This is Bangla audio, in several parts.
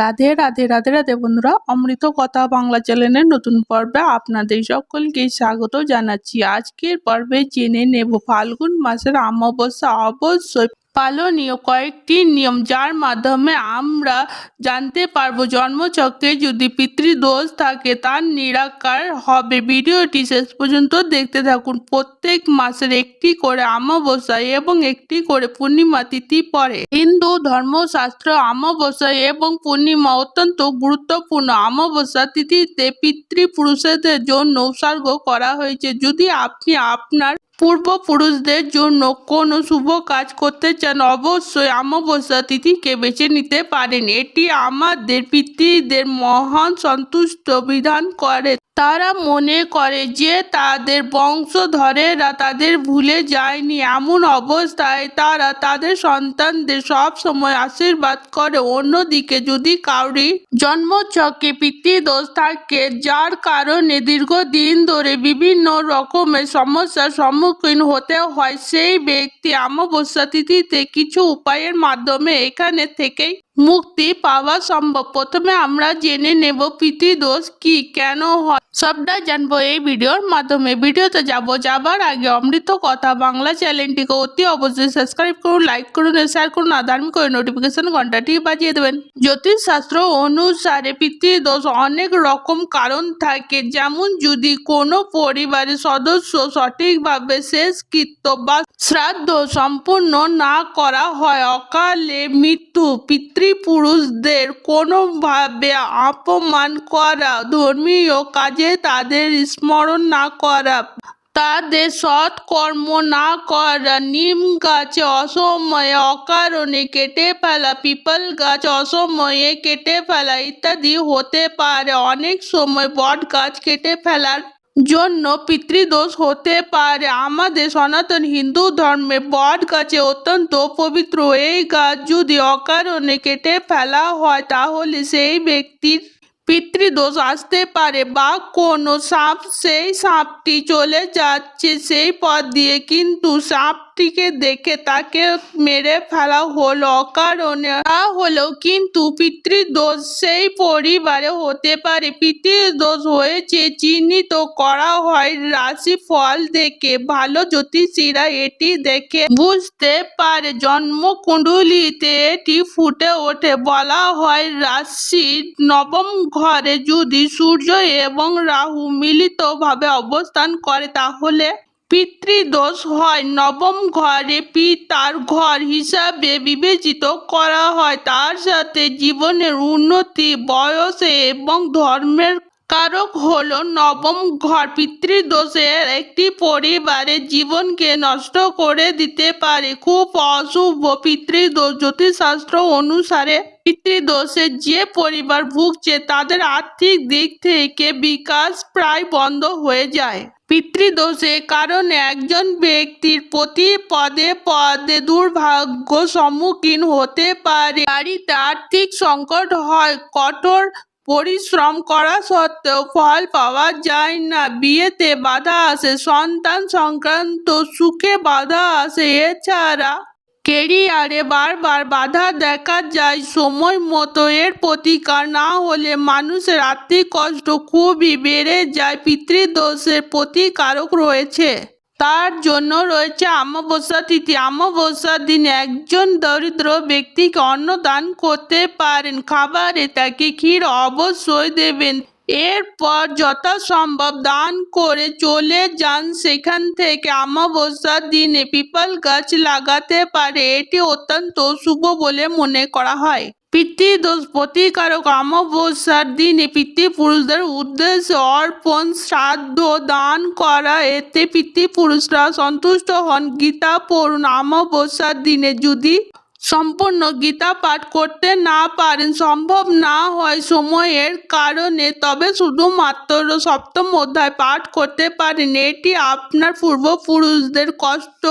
রাধে রাধে রাধে রাধে বন্ধুরা, অমৃত কথা বাংলা চ্যানেলের নতুন পর্বে আপনাদের সকলকে স্বাগত জানাচ্ছি। আজকের পর্বে জেনে নেব, ফাল্গুন মাসের অমাবস্যা অবশ্যই পালনীয় কয়েকটি নিয়ম যার মাধ্যমে আমরা জানতে পারব জন্মচক্রে যদি পিতৃদোষ থাকে তার নিরাকার হবে। ভিডিওটি শেষ পর্যন্ত দেখতে থাকুন। প্রত্যেক মাসের একটি করে অমাবস্যা এবং একটি করে পূর্ণিমা তিথি পড়ে। হিন্দু ধর্মশাস্ত্র অমাবস্যা এবং পূর্ণিমা অত্যন্ত গুরুত্বপূর্ণ। অমাবস্যা তিথিতে পিতৃপুরুষদের জন্য উৎসর্গ করা হয়েছে। যদি আপনি আপনার পূর্বপুরুষদের জন্য কোনো শুভ কাজ করতে চান, অবশ্যই অমাবস্যা তিথিকে বেছে নিতে পারেন। এটি আমাদের পিতৃদের মহান সন্তুষ্ট বিধান করে। তারা মনে করে যে তাদের বংশধরেরা তাদের ভুলে যায়নি। এমন অবস্থায় তারা তাদের সন্তানদের সব সময় আশীর্বাদ করে। অন্যদিকে যদি কাউরি জন্মচকে পিতৃদোষ থাকে, যার কারণে দীর্ঘদিন ধরে বিভিন্ন রকমের সমস্যার সম্মুখীন হতে হয়, সেই ব্যক্তি অমাবস্যা তিথিতে কিছু উপায়ের মাধ্যমে এখানে থেকেই মুক্তি পাওয়া সম্ভব। প্রথমে আমরা জেনে নেব পিতৃদোষ কি, কেন হয়। সবটা জানব এই ভিডিওর মাধ্যমে। ভিডিওতে যাব, যাবার আগে অমৃত কথা বাংলা চ্যানেলটিকে অতি অবশ্যই সাবস্ক্রাইব করুন লাইক করুন শেয়ার করুন, আর করে নোটিফিকেশন ঘন্টাটি বাজিয়ে দেবেন। জ্যোতিষশাস্ত্র অনুসারে পিতৃদোষ অনেক রকম কারণ থাকে। যেমন যদি কোনো পরিবারের সদস্য সঠিকভাবে শেষকৃত্য বা শ্রাদ্ধ সম্পূর্ণ না করা হয়, অকালে মৃত্যু পিতৃপুরুষদের কোনোভাবে অপমান করা ধর্মীয় কাজে তাদের স্মরণ না করা, তাদের সৎ কর্ম না করা, নিম গাছে অসময়ে অকারণে কেটে ফেলা, পিপল গাছ অসময়ে কেটে ফেলা ইত্যাদি হতে পারে। অনেক সময় বট গাছ কেটে ফেলার জন্য পিতৃদোষ হতে পারে। আমাদের সনাতন হিন্দু ধর্মে বট গাছে অত্যন্ত পবিত্র। এই গাছ যদি অকারণে কেটে ফেলা হয়, তাহলে সেই ব্যক্তির পিতৃদোষ আসতে পারে বা কোনো সাপ সেই সাপটি চলে যাচ্ছে সেই পথ দিয়ে। কিন্তু সাপটিকে দেখে তাকে মেরে ফেলা হলো। অকারণে তা হলেও কিন্তু পিতৃদোষ সেই পরিবারে হতে পারে। পিতৃদোষ হয়েছে, চিহ্নিত করা হয় রাশি ফল দেখে ভালো জ্যোতিষীরা এটি দেখে বুঝতে পারে। জন্মকুণ্ডলিতে এটি ফুটে ওঠে। বলা হয় রাশির নবম ঘরে যদি সূর্য এবং রাহু মিলিতভাবে অবস্থান করে, তাহলে পিতৃদোষ হয়। নবম ঘরে পিতার ঘর হিসাবে বিবেচিত করা হয়। তার সাথে জীবনের উন্নতি, বয়সে এবং ধর্মের কারক হল নবম ঘর। পিতৃদোষের একটি পরিবারের জীবনকে নষ্ট করে দিতে পারে। খুব অশুভ পিতৃদোষ। জ্যোতিষশাস্ত্র অনুসারে পিতৃদোষে যে পরিবার ভুগছে, তাদের আর্থিক দিক থেকে বিকাশ প্রায় বন্ধ হয়ে যায়। পিতৃদোষের কারণে একজন ব্যক্তির প্রতি পদে পদে দুর্ভাগ্য সম্মুখীন হতে পারে। বাড়িতে আর্থিক সংকট হয়, কঠোর পরিশ্রম করা সত্ত্বেও ফল পাওয়া যায় না। বিয়েতে বাধা আসে, সন্তান সংক্রান্ত সুখে বাধা আসে। এছাড়া কেরিয়ারে বারবার বাধা দেখা যায় সময় মতো। এর প্রতিকার না হলে মানুষের আর্থিক কষ্ট খুবই বেড়ে যায়। পিতৃদোষের প্রতিকারক রয়েছে। তার জন্য রয়েছে অমাবস্যা তিথি। অমাবস্যার দিনে একজন দরিদ্র ব্যক্তিকে অন্ন দান করতে পারেন। খাবারে তাকে ক্ষীর অবশ্যই দেবেন। এরপর যথাসম্ভব দান করে চলে যান। সেখান থেকে অমাবস্যার দিনে পিপল গাছ লাগাতে পারে। এটি অত্যন্ত শুভ বলে মনে করা হয়। পিতৃদোষ প্রতিকারক অমাবস্যার দিনে পিতৃপুরুষদের উদ্দেশ্যে অর্পণ, শ্রাদ্ধ, দান করা। এতে পিতৃপুরুষরা সন্তুষ্ট হন। গীতা পড়ুন। অমাবস্যার দিনে যদি সম্পূর্ণ গীতা পাঠ করতে না পারেন, সম্ভব না হয় সময়ের কারণে, তবে শুধুমাত্র সপ্তম অধ্যায় পাঠ করতে পারেন। এটি আপনার পূর্বপুরুষদের কষ্ট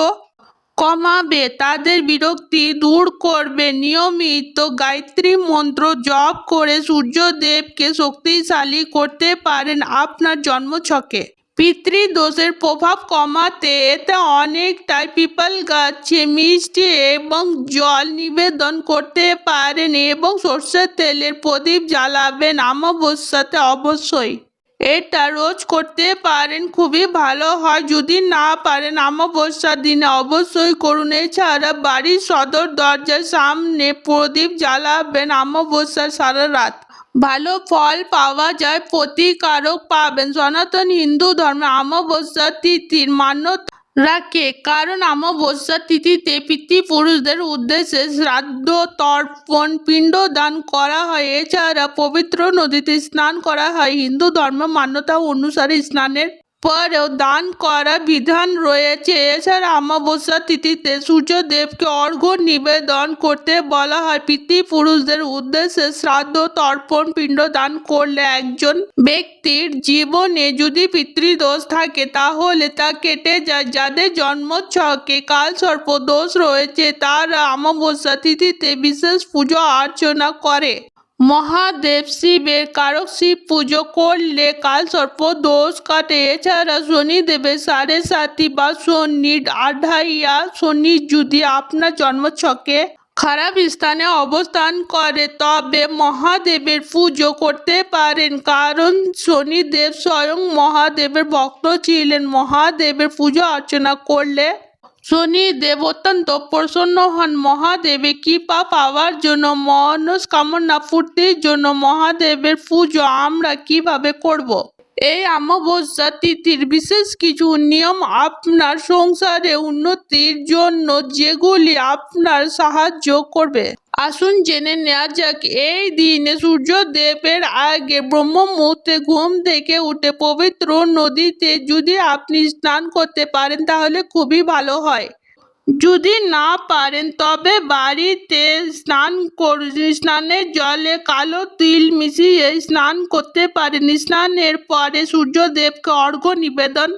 কমাবে, তাদের বিরক্তি দূর করবে। নিয়মিত গায়ত্রী মন্ত্র জপ করে সূর্যদেবকে শক্তিশালী করতে পারেন আপনার জন্মছকে পিতৃদোষের প্রভাব কমাতে এতে অনেকটাই পিপল গাছে মিষ্টি এবং জল নিবেদন করতে পারেন এবং সর্ষের তেলের প্রদীপ জ্বালাবেন। অমাবস্যাতে অবশ্যই। এটা রোজ করতে পারেন, খুবই ভালো হয়। যদি না পারেন, অমাবস্যার দিনে অবশ্যই করুন। এছাড়া বাড়ির সদর দরজার সামনে প্রদীপ জ্বালাবেন অমাবস্যার সারা রাত। ভালো ফল পাওয়া যায়, প্রতিকারক পাবেন। সনাতন হিন্দু ধর্মে অমাবস্যা তিথির মান্যতা রাখে। কারণ অমাবস্যা তিথিতে পিতৃপুরুষদের উদ্দেশ্যে শ্রাদ্ধ তর্পণ পিণ্ড দান করা হয়। এছাড়া পবিত্র নদীতে স্নান করা হয়। হিন্দু ধর্ম মান্যতা অনুসারে স্নানের পরেও দান করা বিধান রয়েছে। এছাড়া অমাবস্যা তিথিতে সূর্যদেবকে অর্ঘ্য নিবেদন করতে বলা হয়। পিতৃপুরুষদের উদ্দেশ্যে শ্রাদ্ধ, তর্পণ পিণ্ড দান করলে একজন ব্যক্তির জীবনে যদি পিতৃদোষ থাকে, তাহলে তা কেটে যায়। যাদের জন্মছকে কালসর্প দোষ রয়েছে, তারা অমাবস্যা তিথিতে বিশেষ পুজো অর্চনা করে। মহাদেব শিবের কারক শিব পুজো করলে কাল সর্প দোষ কাটে। এছাড়া শনিদেবের সাড়ে সাতি বা শনির আঢাইয়া শনি যদি আপনার জন্মছকে খারাপ স্থানে অবস্থান করে, তবে মহাদেবের পুজো করতে পারেন। কারণ শনিদেব স্বয়ং মহাদেবের ভক্ত ছিলেন। মহাদেবের পুজো অর্চনা করলে শনিদেব অত্যন্ত প্রসন্ন হন মহাদেবের কৃপা পাওয়ার জন্য, মনস্কামনা পূর্তির জন্য মহাদেবের পুজো আমরা কীভাবে করব। এই অমাবস্যা তিথির বিশেষ কিছু নিয়ম আপনার সংসারে উন্নতির জন্য যেগুলি আপনার সাহায্য করবে। আসুন জেনে নেওয়া যাক, এই দিনে সূর্যদেবের আগে ব্রহ্ম মুহূর্তে ঘুম থেকে উঠে পবিত্র নদীতে যদি আপনি স্নান করতে পারেন, তাহলে খুবই ভালো হয়। যদি না পারেন, তবে বাড়িতে স্নান কর স্নানের জলে কালো তিল মিশিয়ে স্নান করতে পারেন। স্নানের পরে সূর্যদেবকে অর্ঘ্য নিবেদন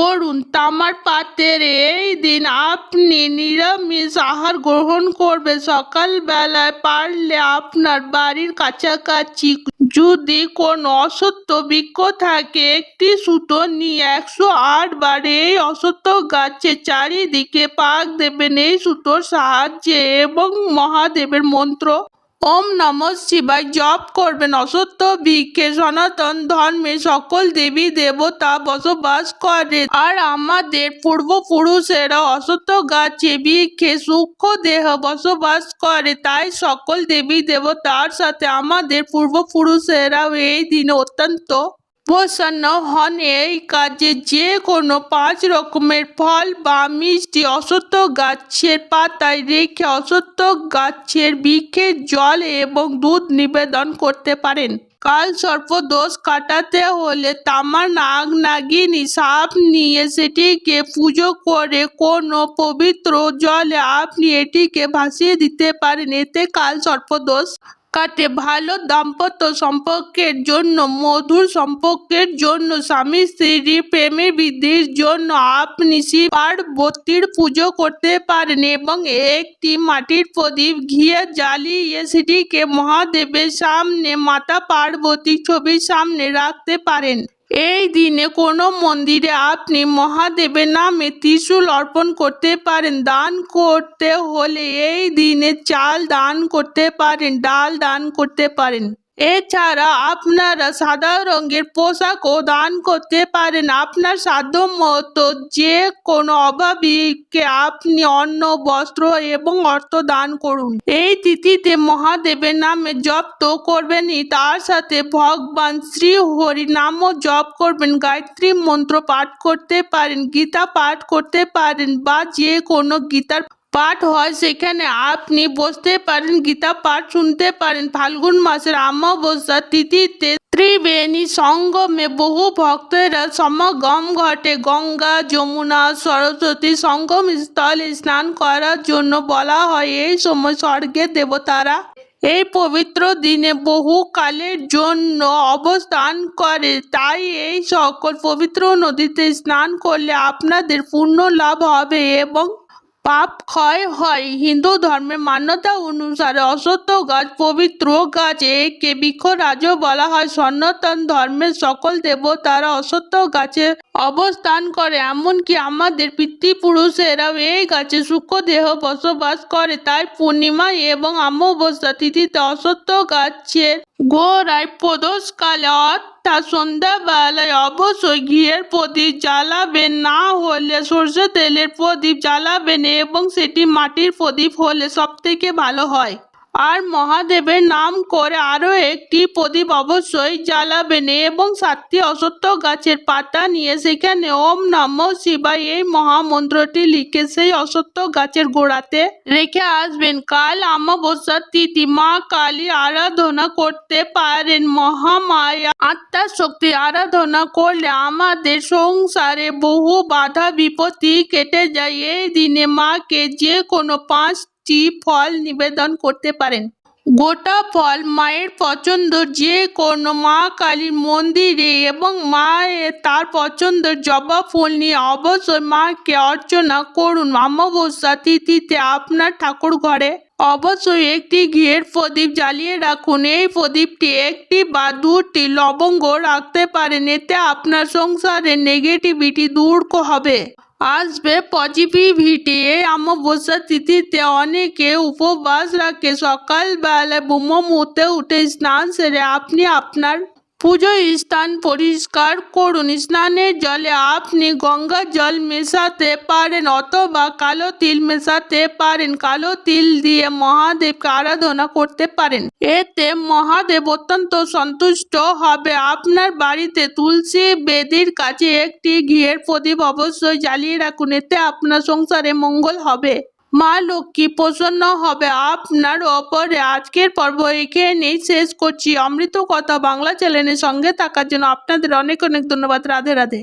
করুন তামার পাতের এই দিন আপনি নিরামিষ আহার গ্রহণ করবে। সকালবেলায় পারলে আপনার বাড়ির কাছাকাছি যদি কোনো অসত্য বৃক্ষ থাকে, একটি সুতো নিয়ে একশো আট বার এই অসত্য গাছের চারিদিকে পাক দেবেন। এই সুতোর সাহায্যে এবং মহাদেবের মন্ত্র ওম নম শিবায়। জপ করবেন অসত্য বৃক্ষে সনাতন ধর্মে সকল দেবী দেবতা বসবাস করে আর আমাদের পূর্বপুরুষেরা অসত্য গাছে বৃক্ষে সূক্ষ্ম দেহ বসবাস করে, তাই সকল দেবী দেবতার সাথে আমাদের পূর্বপুরুষেরাও এই দিনে অত্যন্ত হন এই কাজে যে কোনো পাঁচ রকমের ফল বা মিষ্টি অসত্য গাছের পাতায় রেখে অসত্য গাছের বৃক্ষের জল এবং দুধ নিবেদন করতে পারেন। কাল দোষ কাটাতে হলে তামার নাগ নাগিনী সাপ নিয়ে সেটিকে পুজো করে কোনো পবিত্র জলে আপনি এটিকে ভাসিয়ে দিতে পারেন। এতে কাল দোষ কাটে। ভালো দাম্পত্য সম্পর্কের জন্য, মধুর সম্পর্কের জন্য, স্বামী স্ত্রীর প্রেমের বৃদ্ধির জন্য আপনি শিব পার্বতীর পুজো করতে পারেন এবং একটি মাটির প্রদীপ ঘিয়ে জ্বালিয়ে সেটিকে মহাদেবের সামনে, মাতা পার্বতী ছবির সামনে রাখতে পারেন। এই দিনে কোনো মন্দিরে আপনি মহাদেবের নামে ত্রিশূল অর্পণ করতে পারেন। দান করতে হলে এই দিনে চাল দান করতে পারেন, ডাল দান করতে পারেন। এছাড়া আপনারা সাদা রঙের পোশাকও দান করতে পারেন। আপনার সাধ্য মতো যে কোনো অভাবীকে আপনি অন্ন, বস্ত্র এবং অর্থ দান করুন। এই তিথিতে মহাদেবের নামে জপ তো করবেনই, তার সাথে ভগবান শ্রী হরি নামও জপ করবেন। গায়ত্রী মন্ত্র পাঠ করতে পারেন, গীতা পাঠ করতে পারেন বা যে কোনো গীতার পাঠ হয় সেখানে আপনি বসতে পারেন, গীতা পাঠ শুনতে পারেন। ফাল্গুন মাসের অমাবস্যা তিথিতে ত্রিবেণী সঙ্গমে বহু ভক্তেরা সমাগম ঘটে। গঙ্গা, যমুনা, সরস্বতী সঙ্গম স্থলে স্নান করার জন্য বলা হয়, এই সময় স্বর্গের দেবতারা এই পবিত্র দিনে বহু কালের জন্য অবস্থান করে। তাই এই সকল পবিত্র নদীতে স্নান করলে আপনাদের পূর্ণ লাভ হবে এবং পাপ ক্ষয় হয়। হিন্দু ধর্মের মান্যতা অনুসারে অশ্বত্থ গাছ, পবিত্র গাছ, একে বৃক্ষরাজও বলা হয়। সনাতন ধর্মের সকল দেবতারা অশ্বত্থ গাছে অবস্থান করে। এমনকি আমাদের পিতৃপুরুষেরাও এই গাছে সূক্ষ্ম দেহ বসবাস করে। তাই পূর্ণিমা এবং অমাবস্যা তিথিতে অশ্বত্থ গাছের গোড়ায় প্রদোষকালে অর্থাৎ সন্ধ্যাবেলায় অবশ্যই ঘিয়ের প্রদীপ জ্বালাবেন না হলে সর্ষে তেলের প্রদীপ জ্বালাবেন এবং সেটি মাটির প্রদীপ হলে সব থেকে ভালো হয়। আর মহাদেবের নাম করে আরও একটি প্রদীপ অবশ্যই জ্বালাবেন এবং সাতটি অশ্বত্থ গাছের পাতা নিয়ে সেখানে ওম নম শিবায় এই মহামন্ত্রটি লিখে সেই অশ্বত্থ গাছের গোড়াতে রেখে আসবেন। কাল অমাবস্যার তিথি, মা কালী আরাধনা করতে পারেন মহামায়া। আত্মার শক্তি আরাধনা করলে আমাদের সংসারে বহু বাধা বিপত্তি কেটে যায়। এই দিনে মাকে যে কোনো পাঁচটি ফল নিবেদন করতে পারেন। গোটা ফল, মায়ের পছন্দ যে কোনো, মা কালীর মন্দিরে এবং মা তার পছন্দের জবা ফুল নিয়ে অবশ্যই মাকে অর্চনা করুন। অমাবস্যা তিথিতে আপনার ঠাকুর ঘরে অবশ্যই একটি ঘিয়ের প্রদীপ জ্বালিয়ে রাখুন। এই প্রদীপটি একটি বা দুটি লবঙ্গ রাখতে পারেন। এতে আপনার সংসারে নেগেটিভিটি দূর হবে। আসবে পজিটিভিটি এই অমাবস্যা তিথিতে অনেকে উপবাস রাখে। সকালবেলায় ব্রহ্ম মুহূর্তে উঠে স্নান সেরে। আপনি আপনার পুজো স্থান পরিষ্কার করুন। স্নানের জলে আপনি গঙ্গা জল মেশাতে পারেন অথবা কালো তিল মেশাতে পারেন। কালো তিল দিয়ে মহাদেবকে আরাধনা করতে পারেন। এতে মহাদেব অত্যন্ত সন্তুষ্ট হবে। আপনার বাড়িতে তুলসী বেদির কাছে একটি ঘিয়ের প্রদীপ অবশ্যই জ্বালিয়ে রাখুন। এতে আপনার সংসারে মঙ্গল হবে। মা লক্ষ্মী, প্রসন্ন হবে আপনার ওপরে। আজকের পর্ব এখানেই শেষ করছি। অমৃত কথা বাংলা চ্যানেলের সঙ্গে থাকার জন্য আপনাদের অনেক অনেক ধন্যবাদ। রাধে রাধে।